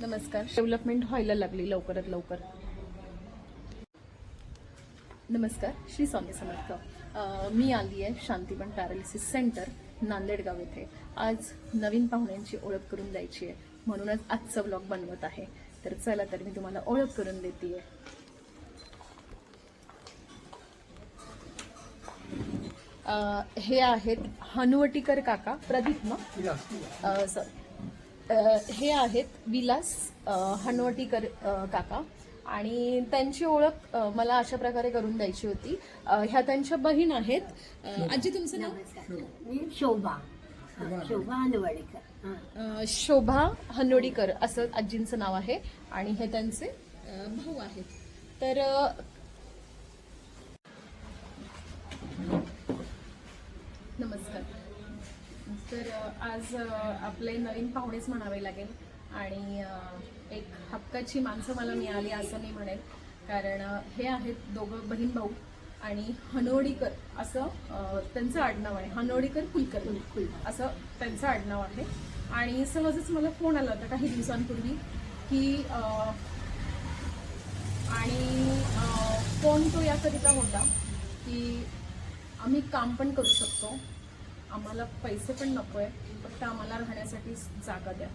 नमस्कार. डेव्हलपमेंट व्हायला लागली लवकरात लवकर. नमस्कार श्री स्वामी समर्थ. मी आली आहे शांतीबन पॅरालिसिस सेंटर नांदेडगाव येथे. आज नवीन पाहुण्यांची ओळख करून द्यायची आहे. म्हणूनच आजचा ब्लॉग बनवत आहे. तर चला तर मी तुम्हाला ओळख करून देते हे आहेत हनुवटीकर काका प्रदीप ना सॉरी हे आहेत विलास हनवटीकर काका. आणि त्यांची ओळख मला अशा प्रकारे करून द्यायची होती. ह्या त्यांच्या बहीण आहेत. आजी तुमचं नाव? मी शोभा. शोभा अंदवाडीकर हा. अ, शोभा हनवडीकर असं आजींचं नाव आहे. आणि हे त्यांचे भाऊ आहेत. तर अ, नमस्कार तर आज आपले नवीन पाहुणेच म्हणावे लागेल. आणि एक हक्काची माणसं मला मिळाली असं मी म्हणेन. कारण हे आहेत दोघं बहीण भाऊ आणि हनोडीकर असं त्यांचं आडनाव आहे. हनोडीकर कुलकर असं त्यांचं आडनाव आहे. आणि सहजच मला फोन आला होता काही दिवसांपूर्वी की आणि फोन तो याकरिता होता की आम्ही काम पण करू शकतो. आम्हाला पैसे पण नको आहे फक्त आम्हाला राहण्यासाठी जागा द्या.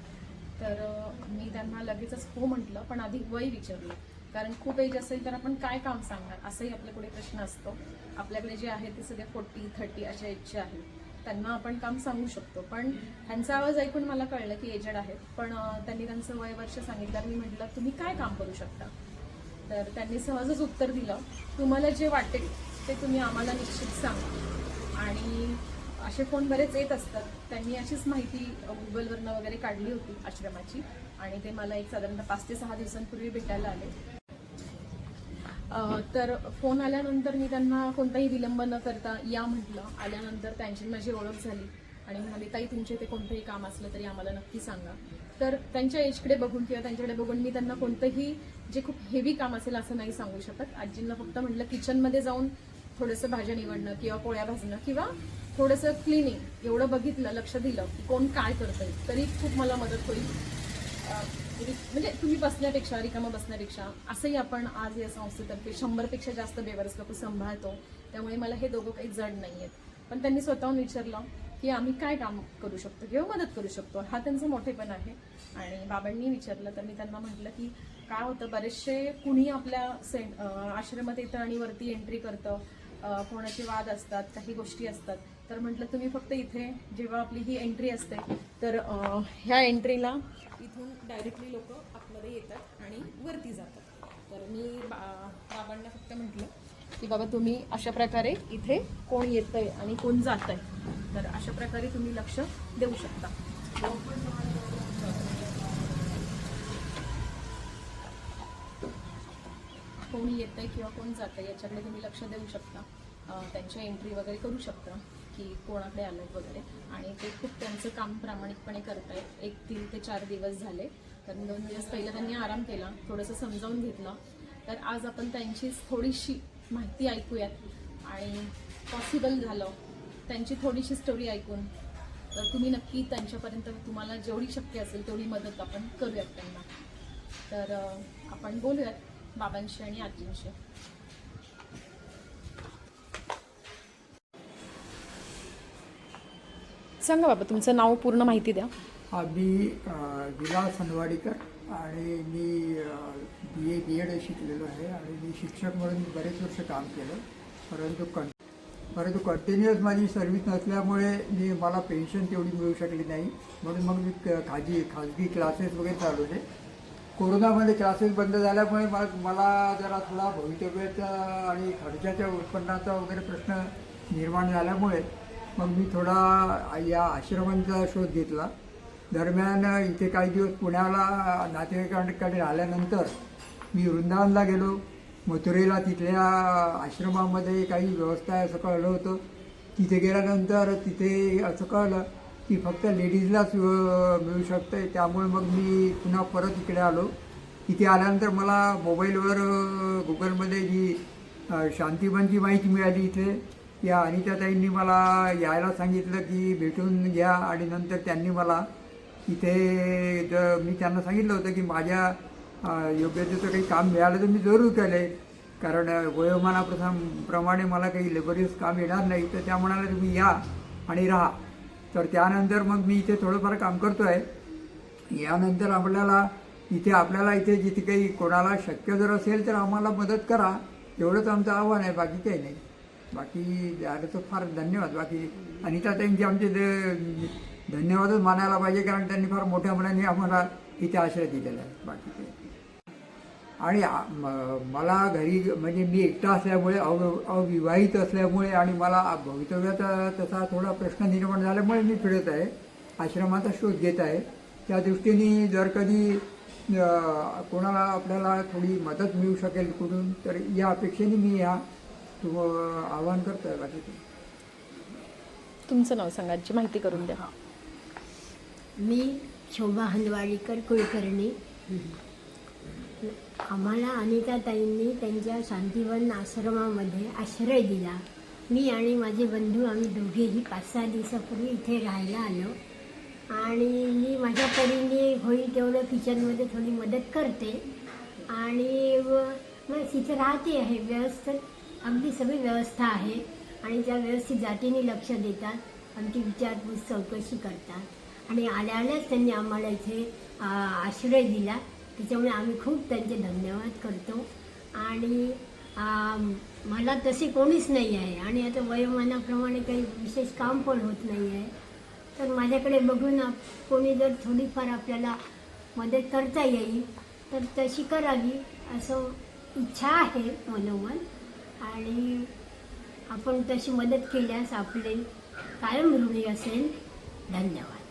तर मी त्यांना लगेचच हो म्हटलं पण आधी वय विचारलं कारण खूप एज असेल तर आपण काय काम सांगणार? असंही आपल्याकडे प्रश्न असतो. आपल्याकडे जे आहे ते सगळे फोर्टी थर्टी अशा एजचे आहेत त्यांना आपण काम सांगू शकतो. पण ह्यांचा आवाज ऐकून मला कळलं की एजड आहेत. पण त्यांनी त्यांचं वय वर्ष सांगितलं मी म्हटलं तुम्ही काय काम करू शकता? तर त्यांनी सहजच उत्तर दिलं तुम्हाला जे वाटेल ते तुम्ही आम्हाला निश्चित सांगा. आणि असे फोन बरेच येत असतात. त्यांनी अशीच माहिती गुगलवरनं वगैरे काढली होती आश्रमाची आणि ते मला एक साधारणतः पाच ते सहा दिवसांपूर्वी भेटायला आले. तर फोन आल्यानंतर मी त्यांना कोणताही विलंब न करता या म्हटलं. आल्यानंतर त्यांची माझी ओळख झाली आणि म्हणाली ताई तुमचे ते कोणतंही काम असलं तरी आम्हाला नक्की सांगा. तर त्यांच्या एजकडे बघून किंवा त्यांच्याकडे बघून मी त्यांना कोणतंही जे खूप हेवी काम असेल असं नाही सांगू शकत. आजींना फक्त म्हटलं किचनमध्ये जाऊन थोडंसं भाज्या निवडणं किंवा पोळ्या भाजणं किंवा थोडंसं क्लिनिंग एवढं बघितलं लक्ष दिलं की कोण काय करतंय तरी खूप मला मदत होईल. म्हणजे, म्हणजे तुम्ही बसण्यापेक्षा रिकामा बसण्यापेक्षा असंही आपण आज या संस्थेतर्फे शंभरपेक्षा जास्त बेवारस लोक सांभाळतो. त्यामुळे मला हे दोघं काही जड नाही आहेत पण त्यांनी स्वतःहून विचारलं की आम्ही काय काम करू शकतो किंवा मदत करू शकतो? हा त्यांचा मोठेपण आहे. आणि बाबांनी विचारलं तर मी त्यांना म्हटलं की काय होतं बरेचसे कुणी आपल्या सेंट आश्रमात येतं आणि वरती एंट्री करतं. कोणाचे वाद असतात काही गोष्टी असतात. तर म्हटलं तुम्ही फक्त इथे जेव्हा आपली ही एंट्री असते तर ह्या एंट्रीला इथून डायरेक्टली लोक आतमध्ये येतात आणि वरती जातात. तर मी बा बाबांना फक्त म्हटलं की बाबा तुम्ही अशा प्रकारे इथे कोण येतंय आणि कोण जात आहे तर अशा प्रकारे तुम्ही लक्ष देऊ शकता. कोण येत आहे किंवा कोण जात आहे याच्याकडे तुम्ही लक्ष देऊ शकता. त्यांची एंट्री वगैरे करू शकता. की कोणाकडे आलं वगैरे. आणि ते खूप त्यांचं काम प्रामाणिकपणे करतायत एक तीन ते चार दिवस झाले. तर दोन दिवस पहिलं त्यांनी आराम केला थोडंसं समजावून घेतलं. तर आज आपण त्यांचीच थोडीशी माहिती ऐकूयात. आणि पॉसिबल झालं त्यांची थोडीशी स्टोरी ऐकून. तर तुम्ही नक्की त्यांच्यापर्यंत तुम्हाला जेवढी शक्य असेल तेवढी मदत आपण करूयात त्यांना. तर आपण बोलूयात बाबांशी आणि आजींशी. सांगा बाबा तुमचं नाव पूर्ण माहिती द्या. मी विलास हनवाडीकर आणि मी बी ए बी एड शिकलेलो आहे आणि मी शिक्षक म्हणून बरेच वर्ष काम केलं. परंतु कं परंतु कंटिन्युअस माझी सर्व्हिस नसल्यामुळे मी मला पेन्शन तेवढी मिळू शकली नाही. म्हणून मग मी क- खाजी खाजगी क्लासेस वगैरे चालवले. कोरोनामध्ये क्लासेस बंद झाल्यामुळे मग मला जरा थोडा भवितव्याचा आणि खर्चाच्या उत्पन्नाचा वगैरे प्रश्न निर्माण झाल्यामुळे मग मी थोडा या आश्रमांचा शोध घेतला. दरम्यान इथे काही दिवस पुण्याला नातेवाईकांकडे आल्यानंतर मी वृंदावनला गेलो. मथुरेला तिथल्या आश्रमामध्ये काही व्यवस्था आहे असं कळलं होतं. तिथे गेल्यानंतर तिथे असं कळलं की फक्त लेडीजलाच मिळू शकतं त्यामुळे मग मी पुन्हा परत इकडे आलो. इथे आल्यानंतर मला मोबाईलवर गुगलमध्ये जी अं, शांतीबनची माहिती मिळाली इथे. या अनिताताईंनी मला यायला सांगितलं की भेटून घ्या आणि नंतर त्यांनी मला इथे ज मी त्यांना सांगितलं होतं की माझ्या योग्यतेचं काही काम मिळालं तर मी जरूर केलं कारण वयोमानाप्रमाणे प्रमाणे मला काही लेबरियस काम येणार नाही तर त्या म्हणाल्या तुम्ही या आणि राहा. तर त्यानंतर मग मी इथे थोडंफार काम करतो आहे यानंतर आपल्याला इथे आपल्याला इथे जिथे काही कोणाला शक्य जर असेल तर आम्हाला मदत करा. एवढंच आमचं आव्हान आहे बाकी काही नाही. बाकी द्यायला तर फार धन्यवाद. बाकी अनिता त्यांचे आमचे धन्यवादच मानायला पाहिजे कारण त्यांनी फार मोठ्या मनाने आम्हाला इथे आश्रय दिलेला आहे. बाकी काही आणि मला घरी म्हणजे मी एकटा असल्यामुळे अव अविवाहित असल्यामुळे आणि मला भवितव्याचा तसा थोडा प्रश्न निर्माण झाल्यामुळे मी फिरत आहे. आश्रमाचा शोध घेत आहे. त्या दृष्टीने जर कधी कोणाला आपल्याला थोडी मदत मिळू शकेल कुठून तर या अपेक्षेने मी ह्या तुम आवाहन करतो बाकी. तुमचं नाव सांगा आजी माहिती करून द्या. मी शोभा हंदवाडीकर कुलकर्णी. आम्हाला अनिताताईंनी त्यांच्या शांतिवन आश्रमामध्ये आश्रय दिला. मी आणि माझे बंधू आम्ही दोघेही पाच सहा दिवसापूर्वी इथे राहायला आलो. आणि मी माझ्या परीने होईल तेवढं किचनमध्ये थोडी मदत करते. आणि व मग तिथे राहते आहे व्यवस्थित. अगदी सगळी व्यवस्था आहे आणि त्या व्यवस्थित जातीने लक्ष देतात आमची विचारपूस चौकशी करतात. आणि आल्या आल्याच त्यांनी आम्हाला इथे आश्रय दिला. त्याच्यामुळे आम्ही खूप त्यांचे धन्यवाद करतो. आणि मला तसे कोणीच नाही आहे. आणि आता वयोमानाप्रमाणे काही विशेष काम पण होत नाही आहे. तर माझ्याकडे बघून आप- कोणी जर थोडीफार आपल्याला मदत करता येईल तर तशी करावी असं इच्छा आहे मनोमन. आणि आपण तशी मदत केल्यास आपले कायम ऋणी असेल. धन्यवाद.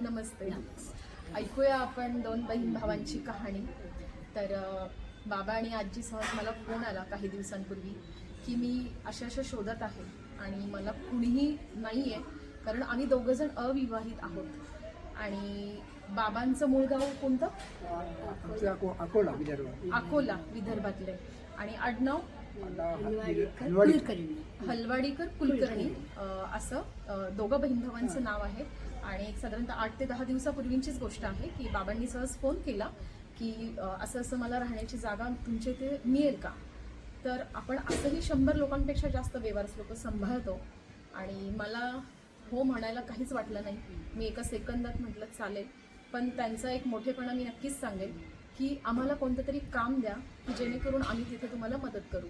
नमस्ते. ऐकूया आपण दोन बहीण भावांची कहाणी. तर बाबा आणि आजी सहज मला फोन आला काही दिवसांपूर्वी की मी अशा अशा शोधत आहे आणि मला कुणीही नाही आहे कारण आम्ही दोघंजण अविवाहित आहोत. आणि बाबांचं मूळ गाव कोणतं? अकोला विदर्भ अकोला विदर्भातले. आणि आडनाव? हलवाडीकर हलवाडी. कुलकर्णी. हलवाडीकर कुलकर्णी. अ, असं दोघं बहीण भावांचं नाव आहे. आणि एक साधारणतः आठ ते दहा दिवसापूर्वींचीच गोष्ट आहे की बाबांनी सहज फोन केला की असं असं मला राहण्याची जागा तुमच्या इथे मिळेल का? तर आपण असंही शंभर लोकांपेक्षा जास्त बेवारस लोक सांभाळतो. आणि मला हो म्हणायला काहीच वाटलं नाही. मी एका सेकंदात म्हटलं चालेल. पण त्यांचा एक मोठेपणा मी नक्कीच सांगेन की आम्हाला कोणतं तरी काम द्या की जेणेकरून आम्ही तिथे तुम्हाला मदत करू.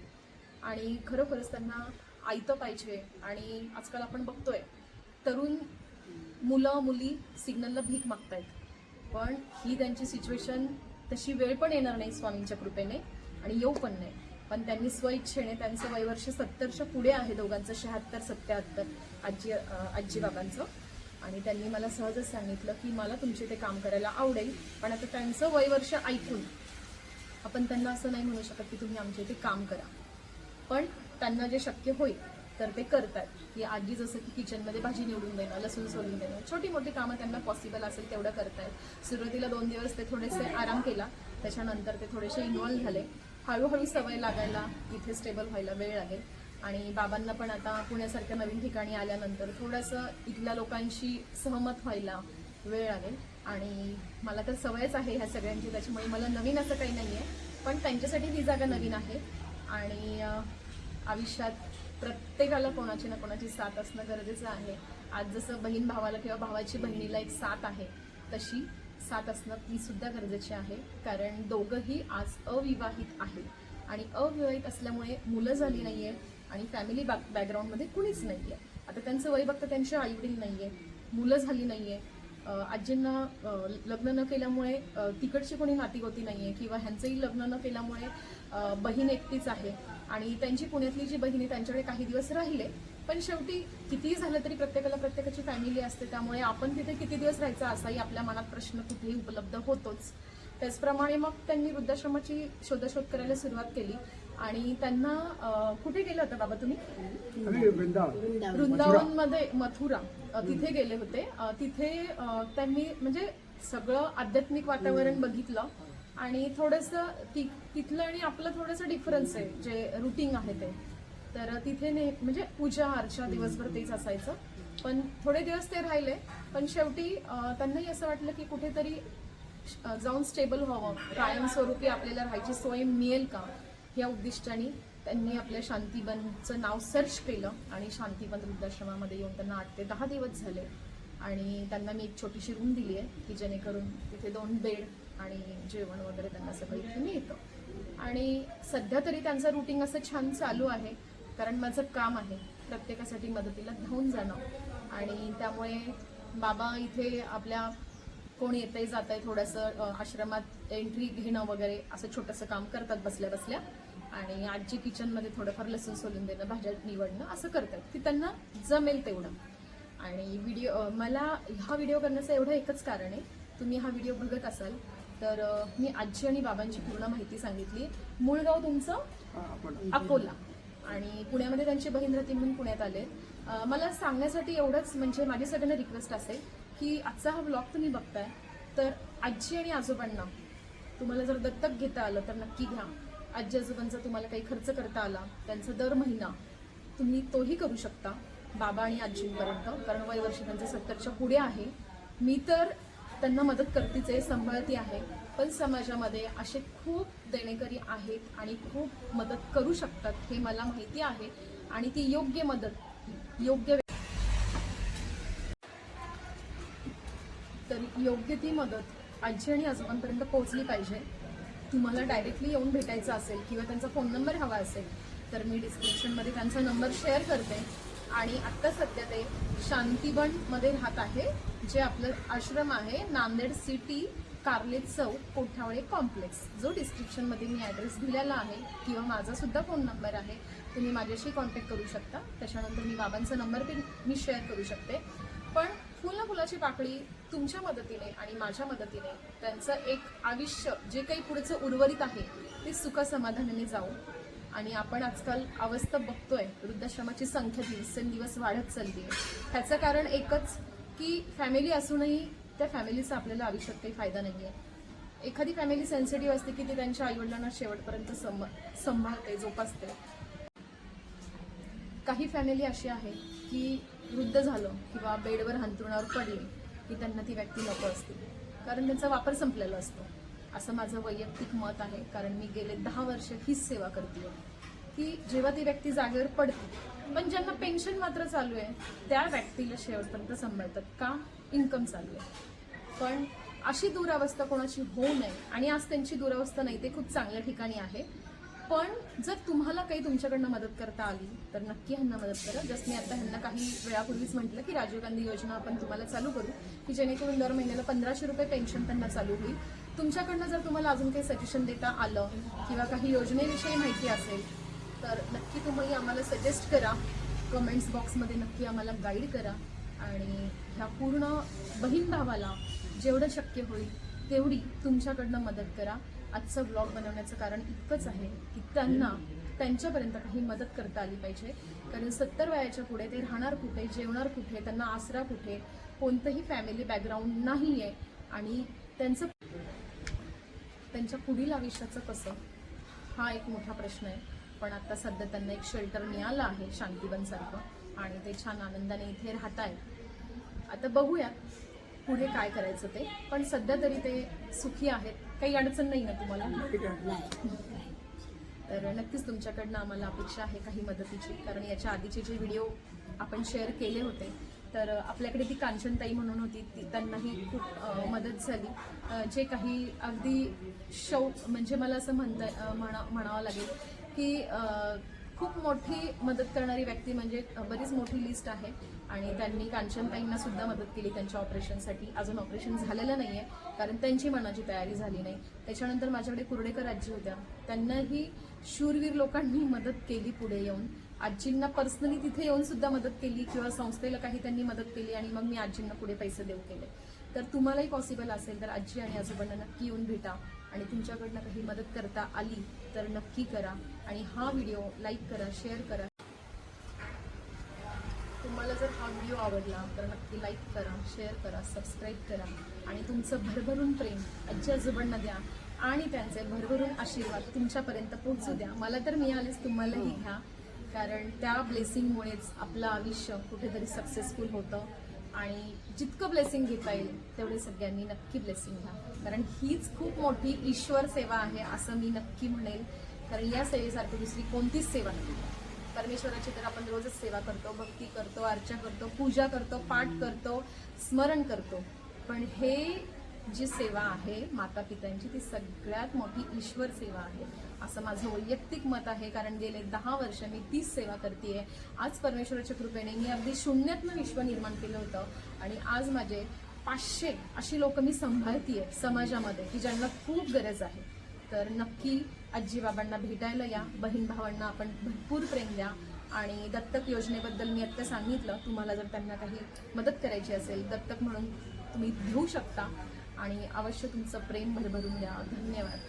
आणि खरोखरच त्यांना आयतं पाहिजे आणि आजकाल आपण बघतोय तरुण मुलं मुली सिग्नलला भीक मागतायत. पण ही त्यांची सिच्युएशन तशी वेळ पण येणार नाही स्वामींच्या कृपेने आणि येऊ पण नाही. पण त्यांनी स्वइच्छेने त्यांचं वयवर्ष सत्तरच्या पुढे आहे दोघांचं शहात्तर सत्याहत्तर आजी आजीबाबांचं. आजी बाबांचं आणि त्यांनी मला सहजच सांगितलं की मला तुमचे ते काम करायला आवडेल पण आता त्यांचं वयवर्ष ऐकून आपण त्यांना असं नाही म्हणू शकत की तुम्ही आमच्या इथे काम करा. पण त्यांना जे शक्य होईल तर ते करतात. की आजी जसं की किचनमध्ये भाजी निवडून देणं लसूण सोलून देणं छोटी मोठी कामं त्यांना पॉसिबल असेल तेवढं करतायत. सुरुवातीला दोन दिवस ते थोडेसे आराम केला त्याच्यानंतर ते थोडेसे इन्वॉल्व्ह झाले. हळूहळू सवय लागायला इथे स्टेबल व्हायला वेळ लागेल. आणि बाबांना पण आता पुण्यासारख्या नवीन ठिकाणी आल्यानंतर थोडंसं इथल्या लोकांशी सहमत व्हायला वेळ लागेल. आणि मला तर सवयच आहे ह्या सगळ्यांची त्याच्यामुळे मला नवीन असं काही नाही आहे पण त्यांच्यासाठी ही जागा नवीन आहे. आणि आयुष्यात प्रत्येकाला कोणाची ना कोणाची साथ असणं गरजेचं आहे. आज जसं बहीण भावाला किंवा भावाची बहिणीला एक साथ आहे तशी साथ असणं ती सुद्धा गरजेची आहे. कारण दोघंही आज अविवाहित आहेत. आणि अविवाहित असल्यामुळे मुलं झाली नाही आहे आणि फॅमिली बॅक बॅकग्राऊंडमध्ये कुणीच नाही आहे आता त्यांचं वय बघता त्यांचे आईवडील आहे मुलं झाली नाही आहे आजींना लग्न न केल्यामुळे तिकडची कोणी नातीगोती आहे किंवा ह्यांचंही लग्न न केल्यामुळे बहीण एकटीच आहे. आणि त्यांची पुण्यातली जी बहीण आहे त्यांच्याकडे काही दिवस राहिले. पण शेवटी कितीही झालं तरी प्रत्येकाला प्रत्येकाची फॅमिली असते. त्यामुळे आपण तिथे किती दिवस राहायचं असाही आपल्या मनात प्रश्न कुठेही उपलब्ध होतोच. त्याचप्रमाणे मग त्यांनी वृद्धाश्रमाची शोधाशोध करायला सुरुवात केली. आणि त्यांना कुठे गेले होते बाबा तुम्ही? वृंदावन. मध्ये मथुरा. तिथे गेले होते. तिथे त्यांनी म्हणजे सगळं आध्यात्मिक वातावरण बघितलं. आणि थोडंसं ति तिथलं आणि आपलं थोडंसं डिफरन्स आहे जे रुटीन आहे ते. तर तिथे ने म्हणजे पूजा अर्चा दिवसभर तेच असायचं. पण थोडे दिवस ते राहिले पण शेवटी त्यांनाही असं वाटलं की कुठेतरी जाऊन स्टेबल व्हावं. कायमस्वरूपी आपल्याला राहायची सोय मिळेल का? या उद्दिष्टाने त्यांनी आपल्या शांतीबनचं नाव सर्च केलं आणि शांतीबन वृद्धाश्रमामध्ये येऊन त्यांना आठ ते दहा दिवस झाले. आणि त्यांना मी एक छोटीशी रूम दिली आहे की जेणेकरून तिथे दोन बेड आणि जेवण वगैरे त्यांना सगळं इथे मिळतं आणि सध्या तरी त्यांचं रुटीन असं छान चालू आहे कारण माझं काम आहे प्रत्येकासाठी मदतीला धावून जाणं. आणि त्यामुळे बाबा इथे आपल्या कोण येतंय जात आहे थोडंसं आश्रमात एंट्री घेणं वगैरे असं छोटंसं काम करतात बसल्या बसल्या. आणि आजची किचनमध्ये थोडंफार लसूण सोलून देणं भाज्या निवडणं असं करतात. की त्यांना जमेल तेवढं. आणि व्हिडिओ मला हा व्हिडिओ करण्याचं एवढं एकच कारण आहे तुम्ही हा व्हिडिओ बघत असाल तर मी आजी आणि बाबांची पूर्ण माहिती सांगितली. मूळ गाव तुमचं? अकोला. आणि पुण्यामध्ये त्यांची बहीण राहते म्हणून पुण्यात आले. मला सांगण्यासाठी एवढंच म्हणजे माझी सगळ्यांना रिक्वेस्ट असेल की आजचा हा ब्लॉग तुम्ही बघताय. तर आजी आणि आजोबांना तुम्हाला जर दत्तक घेता आलं तर नक्की घ्या. आजी आजोबांचा तुम्हाला काही खर्च करता आला त्यांचा दर महिना तुम्ही तोही करू शकता बाबा आणि आजींपर्यंत. कारण वय वर्ष त्यांचं सत्तरच्या पुढे आहे. मी तर त्यांना मदत करतीच आहे सांभाळती आहे. पण समाजामध्ये असे खूप देणेकरी आहेत आणि खूप मदत करू शकतात हे मला माहिती आहे आणि ती योग्य मदत योग्य तर योग्य ती मदत आजी आणि आजोबांपर्यंत पोहोचली पाहिजे. तुम्हाला डायरेक्टली येऊन भेटायचं असेल किंवा त्यांचा फोन नंबर हवा असेल तर मी डिस्क्रिप्शनमध्ये त्यांचा नंबर शेअर करते. आणि आत्ता सध्या ते शांतीबनमध्ये राहत आहे जे आपलं आश्रम आहे नांदेड सिटी कार्ले चौक कोठावळे कॉम्प्लेक्स. जो डिस्क्रिप्शनमध्ये मी ॲड्रेस दिलेला आहे किंवा माझा सुद्धा फोन नंबर आहे तुम्ही माझ्याशी कॉन्टॅक्ट करू शकता. त्याच्यानंतर मी बाबांचा नंबर पण मी शेअर करू शकते. पण फुलं फुलाची पाकळी तुमच्या मदतीने आणि माझ्या मदतीने त्यांचं एक आयुष्य जे काही पुढचं उर्वरित आहे ते सुखसमाधानाने जाऊ आणि आपण आजकाल अवस्था बघतोय वृद्धाश्रमाची संख्या दिवसेंदिवस वाढत चालली आहे ह्याचं कारण एकच की फॅमिली असूनही त्या फॅमिलीचा आपल्याला आयुष्यात काही फायदा नाही आहे एखादी फॅमिली सेन्सिटिव्ह असते की ती त्यांच्या आईवडिलांना शेवटपर्यंत सम सांभाळते जोपासते. काही फॅमिली अशी आहे की वृद्ध झालं किंवा बेडवर हंतरुणावर पडली की त्यांना ती व्यक्ती नको असते. कारण त्यांचा वापर संपलेला असतो. असं माझं वैयक्तिक मत आहे कारण मी गेले दहा वर्ष हीच सेवा करते की जेव्हा ती व्यक्ती जागेवर पडते पण ज्यांना पेन्शन मात्र चालू आहे त्या व्यक्तीला शेवटपर्यंत सांभाळतात का? इन्कम चालू आहे. पण अशी दुरावस्था कोणाची होऊ नये आणि आज त्यांची दुरावस्था नाही ते खूप चांगल्या ठिकाणी आहे. पण जर तुम्हाला काही तुमच्याकडनं मदत करता आली तर नक्की ह्यांना मदत करा. जसं मी आता ह्यांना काही वेळापूर्वीच म्हटलं की राजीव गांधी योजना आपण तुम्हाला चालू करू की जेणेकरून दर महिन्याला पंधराशे रुपये पेन्शन त्यांना चालू होईल. तुमच्याकडनं जर तुम्हाला अजून काही सजेशन देता आलं किंवा काही योजनेविषयी माहिती असेल तर नक्की तुम्ही आम्हाला सजेस्ट करा. कमेंट्स बॉक्समध्ये नक्की आम्हाला गाईड करा. आणि ह्या पूर्ण बहीण भावाला जेवढं शक्य होईल तेवढी तुमच्याकडनं मदत करा. आजचा ब्लॉग बनवण्याचं कारण इतकंच आहे की त्यांना त्यांच्यापर्यंत काही मदत करता आली पाहिजे. कारण सत्तर वयाच्या पुढे ते राहणार कुठे जेवणार कुठे त्यांना आसरा कुठे कोणतंही फॅमिली बॅकग्राऊंड नाही आहे आणि त्यांचं त्यांच्या पुढील आयुष्याचं कसं? हा एक मोठा प्रश्न आहे. पण आता सध्या त्यांना एक शेल्टर मिळालं आहे शांतीबनसारखं आणि ते छान आनंदाने इथे राहत आहेत आता बघूयात पुढे काय करायचं ते. पण सध्या तरी ते सुखी आहेत. काही अडचण नाही ना तुम्हाला? तर नक्कीच तुमच्याकडनं आम्हाला अपेक्षा आहे काही मदतीची. कारण याच्या आधीचे जे व्हिडिओ आपण शेअर केले होते तर आपल्याकडे ती कांचनताई म्हणून होती. ती त्यांनाही खूप मदत झाली. जे काही अगदी शौक म्हणजे मला असं म्हणता म्हणा म्हणावं लागेल की खूप मोठी मदत करणारी व्यक्ती म्हणजे बरीच मोठी लिस्ट आहे. आणि त्यांनी कांचनताईंना सुद्धा मदत केली त्यांच्या ऑपरेशनसाठी. अजून ऑपरेशन झालेलं नाही आहे कारण त्यांची मनाची तयारी झाली नाही. त्याच्यानंतर माझ्याकडे कुर्डेकर आजी होत्या. त्यांनाही शूरवीर लोकांनी मदत केली पुढे येऊन. आजींना पर्सनली तिथे येऊन सुद्धा मदत केली किंवा संस्थेला काही त्यांनी मदत केली आणि मग मी आजींना पुढे पैसे देऊ केले. तर तुम्हालाही पॉसिबल असेल तर आजी आणि आजोबांना नक्की येऊन भेटा आणि तुमच्याकडनं काही मदत करता आली तर नक्की करा. आणि हा व्हिडिओ लाईक करा शेअर करा. तुम्हाला जर हा व्हिडिओ आवडला तर नक्की लाईक करा शेअर करा सबस्क्राईब करा आणि तुमचं भरभरून प्रेम आजी आजोबांना द्या आणि त्यांचे भरभरून आशीर्वाद तुमच्यापर्यंत पोहोचू द्या. मला तर मिळालेच तुम्हालाही घ्या. कारण त्या ब्लेसिंगमुळेच आपलं आयुष्य कुठेतरी सक्सेसफुल होतं आणि जितकं ब्लेसिंग घेता येईल तेवढे सगळ्यांनी नक्की ब्लेसिंग घ्या. कारण हीच खूप मोठी ईश्वर सेवा आहे असं मी नक्की म्हणेल. कारण या सेवेसारखी दुसरी कोणतीच सेवा नाही. परमेश्वराची तर आपण रोजच सेवा करतो भक्ती करतो अर्चा करतो पूजा करतो पाठ करतो स्मरण करतो. पण हे जी सेवा आहे माता पित्यांची ती सगळ्यात मोठी ईश्वर सेवा आहे. असं माझं वैयक्तिक मत आहे कारण गेले दहा वर्ष मी तीच सेवा करते आज परमेश्वराच्या कृपेने मी अगदी शून्यातनं विश्व निर्माण केलं होतं आणि आज माझे पाचशे अशी लोक मी सांभाळतीये समाजामध्ये की ज्यांना खूप गरज आहे. तर नक्की आजीबाबांना भेटायला या बहीण भावांना आपण भरपूर प्रेम द्या आणि दत्तक योजनेबद्दल मी आत्ता सांगितलं. तुम्हाला जर त्यांना काही मदत करायची असेल दत्तक म्हणून तुम्ही घेऊ शकता आणि अवश्य तुमचं प्रेम भरभरून द्या. धन्यवाद.